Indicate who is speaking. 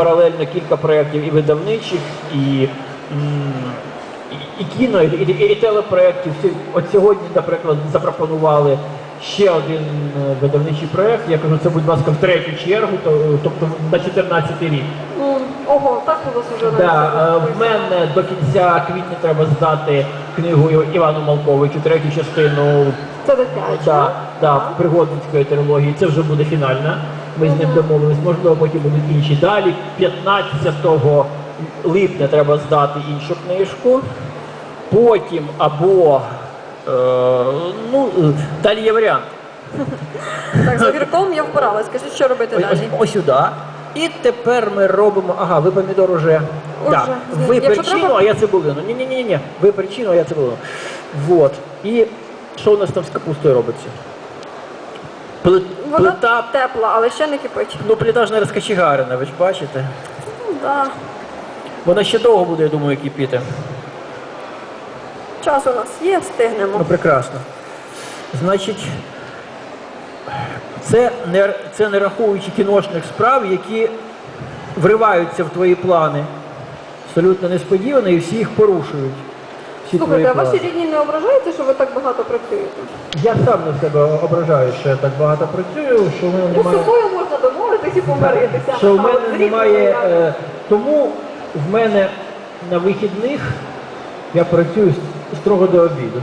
Speaker 1: паралельно кілька проєктів і видавничих, і, і, і кіно, і, і, і телепроєктів. От сьогодні, наприклад, запропонували ще один е, видавничий проєкт. Я кажу, це, будь ласка, в третю чергу, то, тобто на 14 рік.
Speaker 2: Ну, ого, так у вас вже
Speaker 1: Да, е, в мене до кінця квітня треба здати книгу Івану Малковичу, третю частину
Speaker 2: Це дитяче.
Speaker 1: да, да, пригодницької трилогії. Це вже буде фінальна. Ми з ним домовились. Можливо, потім будуть інші. Далі 15 липня треба здати іншу книжку. Потім або е, ну, далі є варіант.
Speaker 2: Так, з огірком я впоралась. Скажіть, що робити
Speaker 1: Ось,
Speaker 2: далі?
Speaker 1: ось, сюди. І тепер ми робимо. Ага, ви помідор уже.
Speaker 2: Уже.
Speaker 1: Да. Ви
Speaker 2: Якщо
Speaker 1: перчину,
Speaker 2: треба-
Speaker 1: а я цибулину. Ні, ні, ні, ні. Ви перчину, а я цибулину. Вот. І що у нас там з капустою робиться?
Speaker 2: Вода
Speaker 1: Плита,
Speaker 2: тепла, але ще не кипить.
Speaker 1: ну плита ж не розкачегарена, ви ж бачите.
Speaker 2: Ну, да.
Speaker 1: Вона ще довго буде, я думаю, кипіти.
Speaker 2: Час у нас є, встигнемо.
Speaker 1: Ну, прекрасно. Значить, це не, це не рахуючи кіношних справ, які вриваються в твої плани. Абсолютно несподівано і всі їх порушують.
Speaker 2: Слухайте, а ваші рідні не ображаються, що ви так багато працюєте?
Speaker 1: Я сам на себе ображаю, що я так багато працюю, що в мене
Speaker 2: Ну, з
Speaker 1: немає.
Speaker 2: собою можна домовитись і помиритися.
Speaker 1: Що в
Speaker 2: А от
Speaker 1: мене
Speaker 2: рідними
Speaker 1: немає.
Speaker 2: як?
Speaker 1: е, тому в мене на вихідних я працюю строго до обіду.